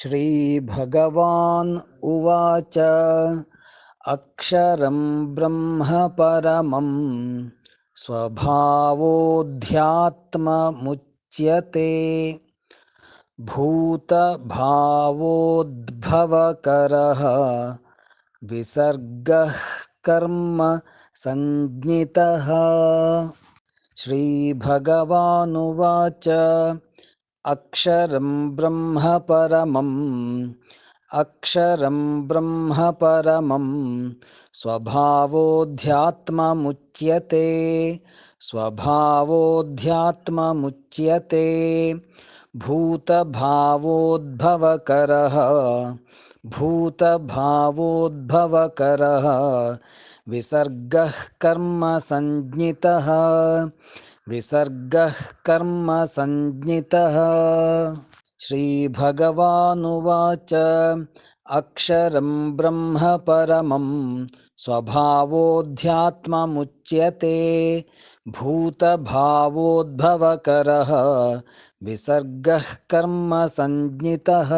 श्रीभगवान् उवाच अक्षरं ब्रह्म परमं स्वभावोऽध्यात्ममुच्यते भूतभावोद्भवकरः विसर्गः कर्म सञ्ज्ञितः श्रीभगवानुवाच अक्षरं ब्रह्म परमम्। अक्षरं ब्रह्म परमं स्वभावोऽध्यात्ममुच्यते स्वभावोऽध्यात्ममुच्यते भूतभावोद्भवकरः। भूतभावोद्भवकरः। विसर्गः कर्मसञ्ज्ञितः विसर्गः कर्मसञ्ज्ञितः श्रीभगवानुवाच। अक्षरं ब्रह्म परमं स्वभावोऽध्यात्ममुच्यते भूतभावोद्भवकरः विसर्गः कर्मसञ्ज्ञितः